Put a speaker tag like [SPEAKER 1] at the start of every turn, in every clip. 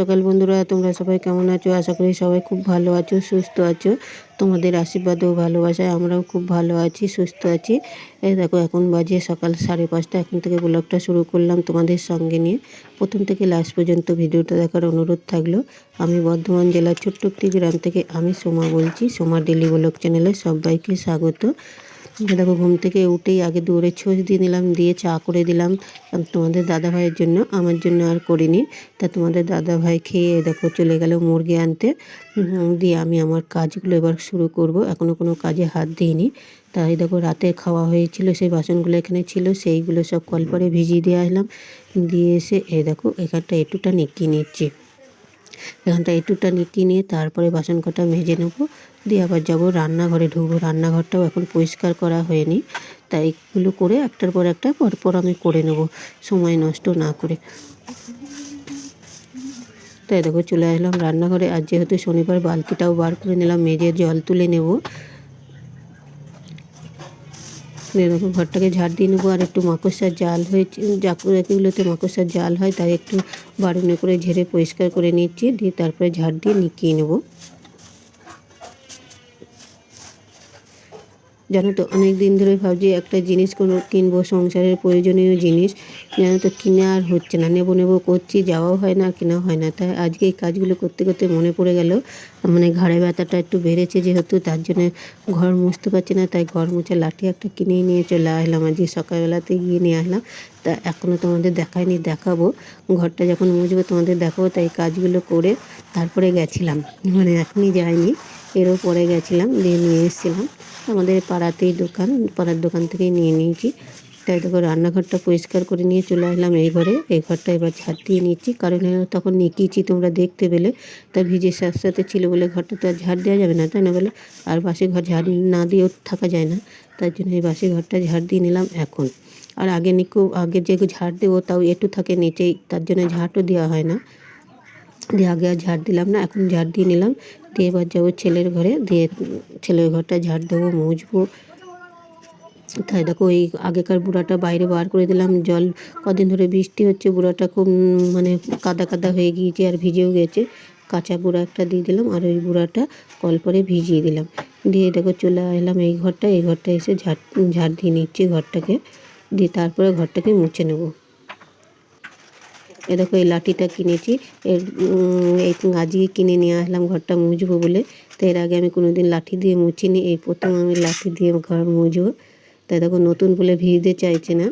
[SPEAKER 1] সকাল বন্ধুরা, তোমরা সবাই কেমন আছো? আশা করি সবাই খুব ভালো আছো, সুস্থ আছো। তোমাদের আশীর্বাদ ও ভালোবাসায় আমরাও খুব ভালো আছি, সুস্থ আছি। এই দেখো, এখন বাজে সকাল সাড়ে পাঁচটা। এখন থেকে ব্লগটা শুরু করলাম তোমাদের সঙ্গে নিয়ে। প্রথম থেকে লাস্ট পর্যন্ত ভিডিওটা দেখার অনুরোধ থাকল। আমি বর্ধমান জেলার ছোট্ট একটি গ্রাম থেকে আমি সোমা বলছি। সোমা ডেলি ব্লগ চ্যানেলে সবাইকে স্বাগত। দেখো, ঘুম থেকে উঠেই আগে দৌড়ে ছোঁচ দিয়ে নিলাম, দিয়ে চা করে দিলাম। তোমাদের দাদা ভাইয়ের জন্য, আমার জন্য আর করিনি। তা তোমাদের দাদা ভাই খেয়ে দেখো, চলে গেল মুরগি আনতে। দিয়ে আমি আমার কাজগুলো এবার শুরু করব। এখনও কোনো কাজে হাত দিইনি। তাই দেখো, রাতে খাওয়া হয়েছিল, সেই বাসনগুলো এখানে ছিল, সেইগুলো সব কল কলপরে ভিজিয়ে দিয়ে আসলাম। দিয়ে এসে এ দেখো এখানটা একটুটা নিকিয়ে নিচ্ছি এখানটা একটুটা নিয়ে তারপরে বাসন কটা মেজে নেব। দিয়ে আবার যাব রান্নাঘরে ঢুকবো। রান্নাঘরটাও এখন পরিষ্কার করা হয়নি। তাই এগুলো করে একটার পর একটা পরপর আমি করে নেব সময় নষ্ট না করে। তাই দেখো চলে আসলাম রান্নাঘরে। আর যেহেতু শনিবার, বালতিটাও বার করে নিলাম, মেজে জল তুলে নেব। দেখো ঘরটাকে ঝাড় দিয়ে নেব আর একটু মাকড়সার জাল হয়েছে জাকুরাকিগুলোতে মাকড়সার জাল হয় তাই একটু বাড়ুনে করে ঝেড়ে পরিষ্কার করে নিচ্ছি দিয়ে তারপরে ঝাড় দিয়ে নিকিয়ে নেব। জানো তো অনেক দিন ধরে ভাবছি একটা জিনিস কোনো কিনবো, সংসারের প্রয়োজনীয় জিনিস। জানো তো, কিনে আর হচ্ছে না। নেব নেব করছি, যাওয়াও হয় না কেনা হয় না। তাই আজকে এই কাজগুলো করতে করতে মনে পড়ে গেল মানে ঘাড়ে ব্যথাটা একটু বেড়েছে যেহেতু, তার জন্য ঘর মুছতে পারছি না, তাই ঘর মুছে লাঠি একটা কিনেই নিয়ে চলে আসলাম। আজকে সকালবেলাতে গিয়ে নিয়ে আসলাম। তা এখনও তোমাদের দেখায়নি দেখাবো। ঘরটা যখন মুছবো, তোমাদের দেখাবো। তাই কাজগুলো করে তারপরে গেছিলাম। মানে এখনই যাইনি, এরও পরে গেছিলাম, দিয়ে নিয়ে এসেছিলাম। আমাদের পাড়াতেই দোকান, পাড়ার দোকান থেকেই নিয়ে নিয়েছি। তাই দেখো, রান্নাঘরটা পরিষ্কার করে নিয়ে চলে আসলাম এই ঘরে। এই ঘরটা এবার ঝাড় দিয়ে নিচ্ছি, কারণ তখন নিকিয়েছি তোমরা দেখতে পেলে। তা ভিজে সাথে ছিল বলে ঘরটা তো আর ঝাড় দেওয়া যাবে না, তাই না বলে? আর বাসি ঘর ঝাড় না দিয়েও থাকা যায় না। তার জন্য এই বাসি ঘরটা ঝাড় দিয়ে নিলাম এখন। আর আগে নিকো, আগে যে ঝাড় দেবো, তাও একটু থাকে নিচেই, তার জন্য ঝাড়ও দেওয়া হয় না। দিয়ে আগে আর ঝাড় দিলাম না, এখন ঝাড় দিয়ে নিলাম। দিয়ে এবার যাব ছেলের ঘরে। দিয়ে ছেলের ঘরটা ঝাড় দেবো, মুছবো। তাই দেখো ওই আগেকার বুড়াটা বাইরে বার করে দিলাম। জল, কদিন ধরে বৃষ্টি হচ্ছে, বুড়াটা খুব মানে কাদা কাদা হয়ে গিয়েছে আর ভিজেও গেছে। কাঁচা বুড়া একটা দিয়ে দিলাম আর ওই বুড়াটা কল করে ভিজিয়ে দিলাম। দিয়ে দেখো চলে এলাম এই ঘরটা এই ঘরটা এসে ঝাড় ঝাড় দিয়ে নিচ্ছি ঘরটাকে। দিয়ে তারপরে ঘরটাকে মুছে নেব। এ দেখো, এই লাঠিটা কিনেছি। এর এই আজকে কিনে নিয়ে আসলাম, ঘরটা মুছবো বলে। তো এর আগে আমি কোনোদিন লাঠি দিয়ে মুছিনি, এই প্রথম আমি লাঠি দিয়ে ঘর মুছবো। তাই দেখো, নতুন বলে ভিজতে চাইছে না।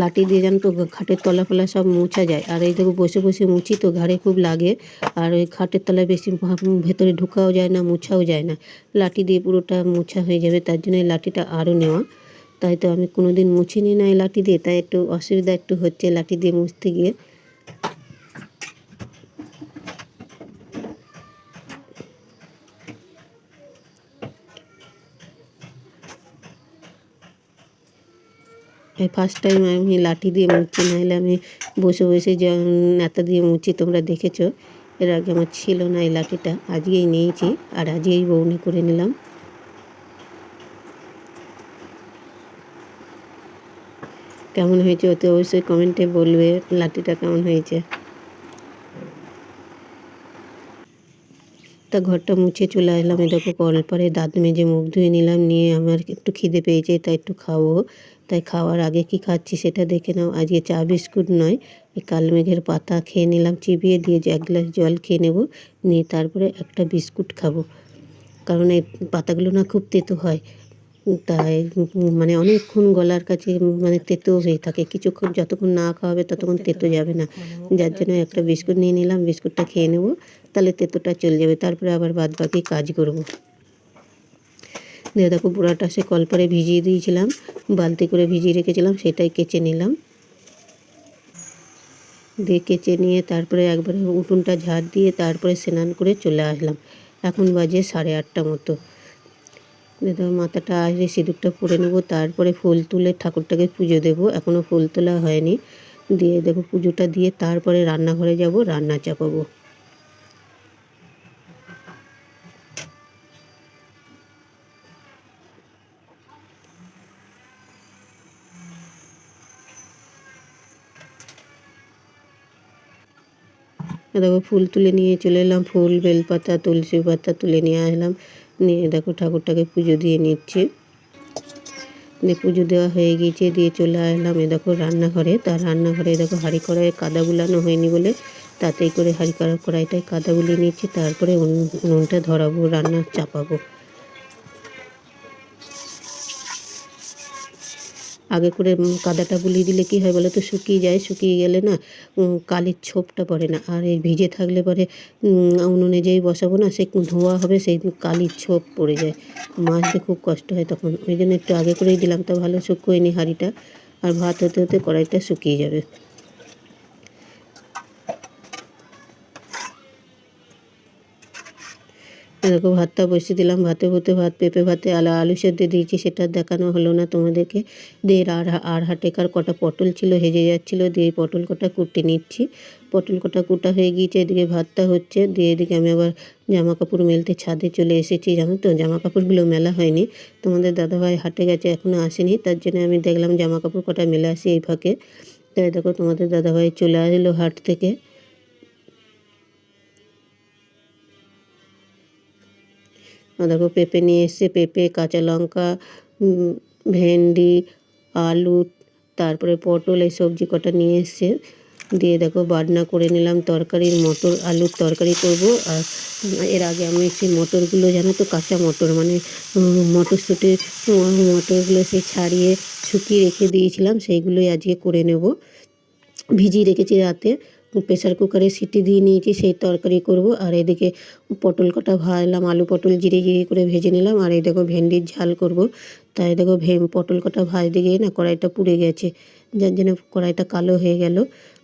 [SPEAKER 1] লাঠি দিয়ে যেন তো খাটের তলা ফলা সব মোছা যায়। আর এই দেখো বসে বসে মুছি তো ঘাড়ে খুব লাগে। আর ওই খাটের তলায় বেশি ভেতরে ঢুকাও যায় না, মুছাও যায় না। লাঠি দিয়ে পুরোটা মোছা হয়ে যাবে, তার জন্য এই লাঠিটা আরও নেওয়া। তাই তো আমি কোনো দিন মুছিনি না এই লাঠি দিয়ে, তাই একটু অসুবিধা একটু হচ্ছে লাঠি দিয়ে মুছতে গিয়ে। ফার্স্ট টাইম আমি লাঠি দিয়ে মুছছি নাহলে আমি বসে বসে যে নেতা দিয়ে মুছি তোমরা দেখেছ, এর আগে আমার ছিল না এই লাঠিটা, আজকেই নিয়েছি, আর আজকেই বৌনি করে নিলাম। কেমন হয়েছে? অতি অবশ্যই কমেন্টে বলবে, লাঠিটা কেমন হয়েছে? তা ঘরটা মুছে চলে আসলাম। এই দেখো কল পরে দাঁত মেজে মুখ ধুয়ে নিলাম, নিয়ে আমার একটু খিদে পেয়েছে, তাই একটু খাব। তাই খাওয়ার আগে কি খাচ্ছি সেটা দেখে নাও। আজকে চা বিস্কুট নয় কালমেঘের পাতা খেয়ে নিলাম, চিবিয়ে দিয়ে যে এক গ্লাস জল খেয়ে নেব, নিয়ে তারপরে একটা বিস্কুট খাব। কারণ এই পাতাগুলো না খুব তেতো হয়। তাই মানে অনেকক্ষণ গলার কাছে মানে তেতো হয়ে থাকে। কিছুক্ষণ যতক্ষণ না খাওয়াবে ততক্ষণ তেতো যাবে না। যার জন্য একটা বিস্কুট নিয়ে নিলাম বিস্কুটটা খেয়ে নেব তাহলে তেতোটা চলে যাবে। তারপরে আবার বাদ বাকি কাজ করব। দিয়ে দেখো বুড়াটা সে কলপারে ভিজিয়ে দিয়েছিলাম বালতি করে ভিজিয়ে রেখেছিলাম সেটাই কেচে নিলাম। দিয়ে কেচে নিয়ে তারপরে একবারে উঠোনটা ঝাড় দিয়ে তারপরে স্নান করে চলে আসলাম। এখন বাজে সাড়ে আটটা মতো। মাথাটা আসলে সিঁদুরটা পরে নেব, তারপরে ফুল তুলে ঠাকুরটাকে পুজো দেবো। এখনও ফুল তোলা হয়নি। দিয়ে দেখো, পুজোটা দিয়ে তারপরে রান্নাঘরে যাব, রান্না চাপাবো। দেখো, ফুল তুলে নিয়ে চলে এলাম। ফুল, বেলপাতা, তুলসী পাতা তুলে নিয়ে আসলাম। নিয়ে দেখো ঠাকুরটাকে পুজো দিয়ে নিচ্ছে। দিয়ে পুজো দেওয়া হয়ে গিয়েছে, দিয়ে চলে এলাম এ দেখো রান্নাঘরে। তার রান্নাঘরে দেখো হাঁড়ি কড়াইয়ে কাদা বুলানো হয়নি বলে তাতেই করে হাঁড়ি কড়া কড়াইটায় কাদা বুলিয়ে নিচ্ছে। তারপরে উনুন উনুনটা ধরাবো, রান্না চাপাবো। আগে করে কাদাটা বুলিয়ে দিলে কি হয় বলো তো, শুকিয়ে যায়, শুকিয়ে গেলে না কালির ছোপটা পড়ে না। আর এই ভিজে থাকলে পরে উনুনে যেই বসাবো না সেই ধোয়া হবে, সেই কালির ছোপ পড়ে যায়। মাছতে খুব কষ্ট হয় তখন। ওই জন্য একটু আগে করেই দিলাম, তা ভালো শুকোয়নি হাঁড়িটা। আর ভাত হতে হতে কড়াইটা শুকিয়ে যাবে। এরকম ভাতটা বসিয়ে দিলাম, ভাতে হতে ভাত, পেঁপে ভাতে আলা, আলু সেদ্ধ দিয়েছি, সেটা দেখানো হলো না তোমাদেরকে। দিয়ে আর আর হাটেকার কটা পটল ছিল, হেজে যাচ্ছিল, দিয়ে পটল কটা কুটে নিচ্ছি। পটল কটা কুটা হয়ে গিয়েছে, এদিকে ভাতটা হচ্ছে, দিয়ে এদিকে আমি আবার জামা কাপড় মেলতে ছাদে চলে এসেছি, জানো তো? জামা কাপড়গুলো মেলা হয়নি, তোমাদের দাদাভাই হাটে গেছে এখনও আসেনি, তার জন্য আমি দেখলাম জামা কাপড় কটা মেলে আসি এই ফাঁকে। তাই দেখো তোমাদের দাদাভাই চলে আসলো হাট থেকে। দেখো পেঁপে নিয়ে এসছে, পেঁপে, কাঁচা লঙ্কা ভেন্ডি, আলু, তারপরে পটল, এই সবজি কটা নিয়ে এসছে। দিয়ে দেখো বাটনা করে নিলাম তরকারির মটর, আলুর তরকারি করব। আর এর আগে আমি সেই মটরগুলো, জানো তো, কাঁচা মটর মানে মটরশুঁটির মটরগুলো সেই ছাড়িয়ে, শুকিয়ে রেখে দিয়েছিলাম, সেইগুলোই আজকে করে নেব। ভিজিয়ে রেখেছি রাতে। প্রেসার কুকারে সিটি দিয়ে নিয়েছি, সেই তরকারি করব। আর এদিকে পটল কটা ভাজলাম, আলু পটল জিরে জিরে করে ভেজে নিলাম। আর এই দেখো ভেন্ডির ঝাল করব। তাই দেখো ভে পটল কটা ভাজতে গিয়ে না কড়াইটা পুড়ে গেছে। যার জন্য কড়াইটা কালো হয়ে গেল।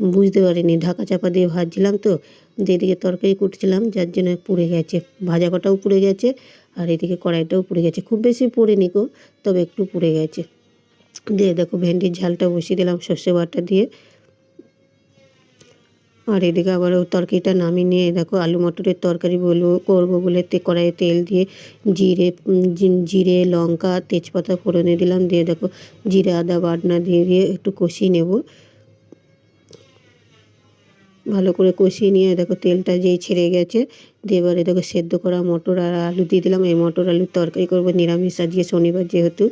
[SPEAKER 1] বুঝতে পারিনি, ঢাকা চাপা দিয়ে ভাজছিলাম তো, যেদিকে তরকারি কুটছিলাম, যার জন্য পুড়ে গেছে। ভাজা কটাও পুড়ে গেছে, আর এদিকে কড়াইটাও পুড়ে গেছে। খুব বেশি পোড়েনি গো, তবে একটু পুড়ে গেছে। দিয়ে দেখো ভেন্ডির ঝালটা বসিয়ে দিলাম সর্ষে বাটা দিয়ে। আর এদিকে আবার তরকারিটা নামিয়ে নিয়ে, দেখো আলু মটরের তরকারি বলব, করব বলে তে কড়াইয়ে তেল দিয়ে জিরে জিরে, লঙ্কা, তেজপাতা ফোড়নে দিলাম, দিয়ে দেখো জিরে, আদা, বাটনা দিয়ে দিয়ে একটু কষিয়ে নেব। ভালো করে কষিয়ে নিয়ে দেখো তেলটা যেই ছেড়ে গেছে, দিয়ে এবারে দেখো সেদ্ধ করা মটর আর আলু দিয়ে দিলাম। এই মটর আলুর তরকারি করব নিরামিষ আজকে শনিবার যেহেতু।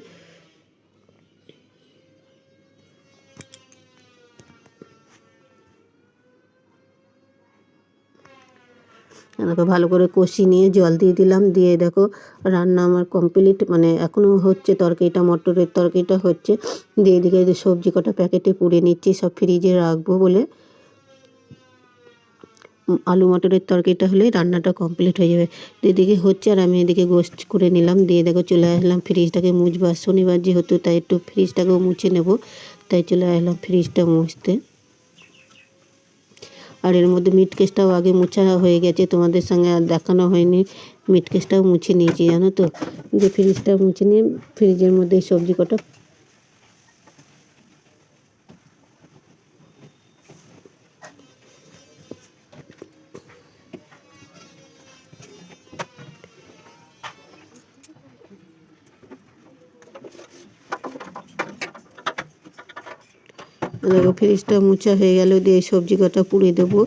[SPEAKER 1] দেখো ভালো করে কষি নিয়ে জল দিয়ে দিলাম। দিয়ে দেখো রান্না আমার কমপ্লিট মানে এখনও হচ্ছে তরকারিটা, মটরের তরকারিটা হচ্ছে। দিয়ে এদিকে সবজি কটা প্যাকেটে পুড়ে নিচ্ছি, সব ফ্রিজে রাখব বলে। আলু মটরের তরকারিটা হলে রান্নাটা কমপ্লিট হয়ে যাবে। এদিকে হচ্ছে আর আমি এদিকে গোস্ট করে নিলাম। দিয়ে দেখো চলে আসলাম ফ্রিজটাকে মুছবো আর শনিবার যেহেতু, তাই একটু ফ্রিজটাকেও মুছে নেব। তাই চলে আসলাম ফ্রিজটা মুছতে। আর এর মধ্যে মিট কেসটাও আগে মোছা হয়ে গেছে, তোমাদের সঙ্গে আর দেখানো হয়নি। মিট কেসটাও মুছে নিয়েছি, জানো তো? যে ফ্রিজটা মুছে নিয়ে ফ্রিজের মধ্যে সবজি কটা দেখো ফ্রিজটা মোছা হয়ে গেল, দিয়ে সবজি কটা পুড়ে দেবো।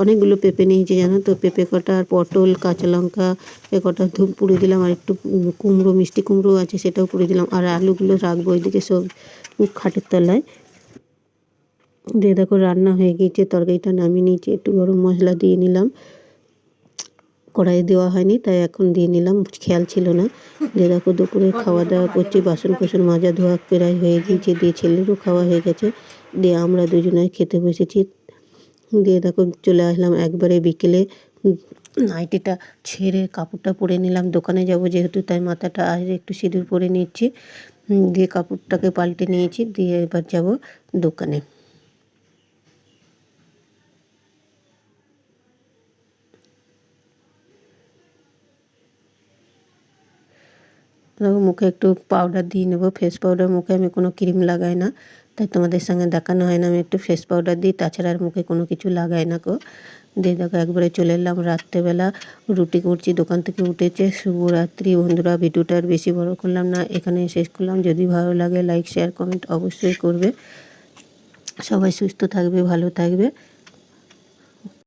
[SPEAKER 1] অনেকগুলো পেঁপে নিয়েছি, জানো তো? পেঁপে কটা আর পটল, কাঁচা লঙ্কা, এ কটা ধূপ পুড়ে দিলাম, আর একটু কুমড়ো, মিষ্টি কুমড়ো আছে সেটাও পুড়ে দিলাম, আর আলুগুলো রাখব ওইদিকে সব খাটের তলায়। দিয়ে দেখো রান্না হয়ে গিয়েছে, তরকারিটা নামিয়ে নিয়েছি, একটু গরম মশলা দিয়ে নিলাম। কড়াইয়ে দেওয়া হয়নি, তাই এখন দিয়ে নিলাম, খেয়াল ছিল না। দিয়ে দেখো দুপুরে খাওয়া দাওয়া করছি বাসন কোসন মাজা ধোয়া প্রায় হয়ে গিয়েছে, দিয়ে ছেলেরও খাওয়া হয়ে গেছে। দিয়ে আমরা দুজনে খেতে বসেছি। দিয়ে দেখো চলে আসলাম একবারে বিকেলে। নাইটিটা ছেড়ে কাপড়টা পরে নিলাম, দোকানে যাব যেহেতু, তাই মাথাটা আজ একটু সিঁদুর পরে নিচ্ছি। দিয়ে কাপড়টাকে পাল্টে নিয়েছি, দিয়ে এবার যাব দোকানে। মুখে একটু পাউডার দিয়ে নেব। ফেস পাউডার মুখে আমি কোনো ক্রিম লাগাই না। তাই তোমাদের সঙ্গে দেখানো হয় না, আমি একটু ফেস পাউডার দিই, তাছাড়া আর মুখে কোনো কিছু লাগাই না গো। দিয়ে দেখো, একবারে চলে এলাম রাত্রেবেলা। রুটি করছি, দোকান থেকে উঠেছে, শুভরাত্রি বন্ধুরা। ভিডিওটা আর বেশি বড় করলাম না এখানে শেষ করলাম। যদি ভালো লাগে লাইক শেয়ার কমেন্ট অবশ্যই করবে। সবাই সুস্থ থাকবে, ভালো থাকবে।